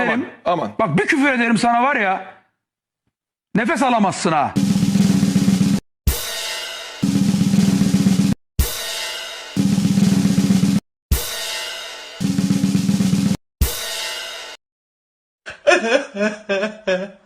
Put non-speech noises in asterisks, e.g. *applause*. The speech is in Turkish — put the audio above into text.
Aman, aman. Bak bir küfür ederim sana var ya. Nefes alamazsın ha. *laughs*